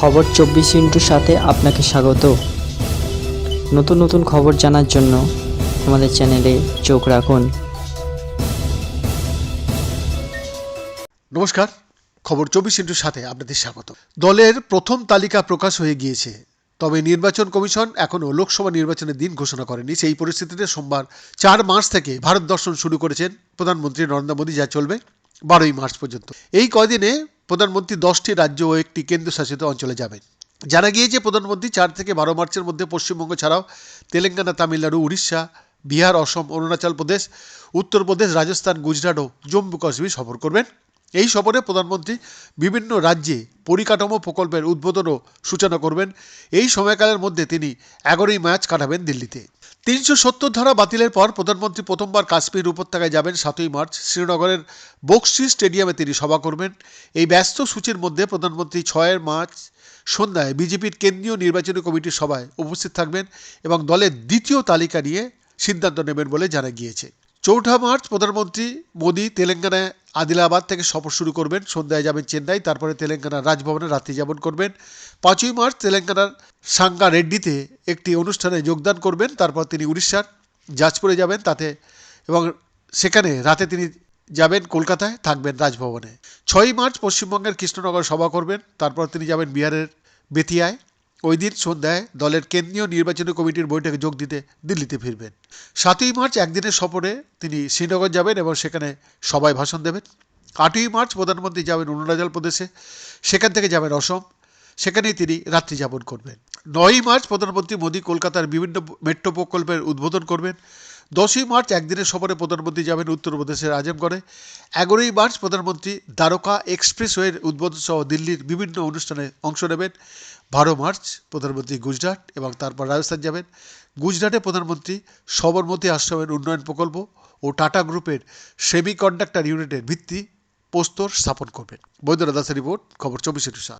খবর চব্বিশ ইন্টুর সাথে আপনাকে স্বাগত। নতুন নতুন খবর জানার জন্য আমাদের চ্যানেলে চোখ রাখুন। নমস্কার, খবর চব্বিশ ইন্টুর সাথে আপনাদের স্বাগত। দলের প্রথম তালিকা প্রকাশ হয়ে গিয়েছে, তবে নির্বাচন কমিশন এখনও লোকসভা নির্বাচনের দিন ঘোষণা করেনি। সেই পরিস্থিতিতে সোমবার চার মার্চ থেকে ভারত দর্শন শুরু করেছেন প্রধানমন্ত্রী নরেন্দ্র মোদী, যা চলবে বারোই মার্চ পর্যন্ত। এই কয়দিনে প্রধানমন্ত্রী দশটি রাজ্য ও একটি কেন্দ্রশাসিত অঞ্চলে যাবেন। জানা গিয়েছে, প্রধানমন্ত্রী চার থেকে বারো মার্চের মধ্যে পশ্চিমবঙ্গ ছাড়াও তেলেঙ্গানা, তামিলনাড়ু, উড়িষ্যা, বিহার, অসম, অরুণাচল প্রদেশ উত্তরপ্রদেশ রাজস্থান, গুজরাট ও জম্মু কাশ্মীর সফর করবেন। এই সফরে প্রধানমন্ত্রী বিভিন্ন রাজ্যে পরিকাঠামো প্রকল্পের উদ্বোধনও সূচনা করবেন। এই সময়কালের মধ্যে তিনি এগারোই ম্যাচ কাটাবেন দিল্লিতে। তিনশো সত্তর ধারা বাতিলের পর প্রধানমন্ত্রী প্রথমবার কাশ্মীর উপত্যকায় যাবেন সাতই মার্চ। শ্রীনগরের বক্সি স্টেডিয়ামে তিনি সভা করবেন। এই ব্যস্ত সূচির মধ্যে প্রধানমন্ত্রী ছয়ের মার্চ সন্ধ্যায় বিজেপির কেন্দ্রীয় নির্বাচনী কমিটির সভায় উপস্থিত থাকবেন এবং দলের দ্বিতীয় তালিকা নিয়ে সিদ্ধান্ত নেবেন বলে জানা গিয়েছে। চৌঠা মার্চ প্রধানমন্ত্রী মোদী তেলেঙ্গানায় আদিলাবাদ থেকে সফর শুরু করবেন। সন্ধ্যায় যাবেন চেন্নাই, তারপরে তেলেঙ্গানার রাজভবনে রাত্রি যাপন করবেন। পাঁচই মার্চ তেলেঙ্গানার সাঙ্গা রেড্ডিতে একটি অনুষ্ঠানে যোগদান করবেন। তারপর তিনি উড়িষ্যার জাজপুরে যাবেন, তাতে এবং সেখানে রাতে তিনি যাবেন কলকাতায়, থাকবেন রাজভবনে। ছয়ই মার্চ পশ্চিমবঙ্গের কৃষ্ণনগর সভা করবেন। তারপর তিনি যাবেন বিহারের বেতিয়ায়। ওই দিন সন্ধ্যায় দলের কেন্দ্রীয় নির্বাচনী কমিটির বৈঠকে যোগ দিতে দিল্লিতে ফিরবেন। সাতই মার্চ একদিনের সফরে তিনি শ্রীনগর যাবেন এবং সেখানে সবাই ভাষণ দেবেন। আটই মার্চ প্রধানমন্ত্রী যাবেন অরুণাচল প্রদেশে, সেখান থেকে যাবেন অসম, সেখানেই তিনি রাত্রি যাপন করবেন। নয়ই মার্চ প্রধানমন্ত্রী মোদী কলকাতার বিভিন্ন মেট্রো প্রকল্পের উদ্বোধন করবেন। দশই মার্চ একদিনের সফরে প্রধানমন্ত্রী যাবেন উত্তরপ্রদেশের আজমগড়ে এগারোই মার্চ প্রধানমন্ত্রী দ্বারকা এক্সপ্রেসওয়ের উদ্বোধন সহ দিল্লির বিভিন্ন অনুষ্ঠানে অংশ নেবেন। বারো মার্চ প্রধানমন্ত্রী গুজরাট এবং তারপর রাজস্থান যাবেন। গুজরাটে প্রধানমন্ত্রী সবরমতী আশ্রমের উন্নয়ন প্রকল্প ও টাটা গ্রুপের সেমি কন্ডাক্টর ইউনিটের ভিত্তি প্রস্তর স্থাপন করবেন। বৈদ্যনাথ দাসের রিপোর্ট, খবর চব্বিশে টু সাত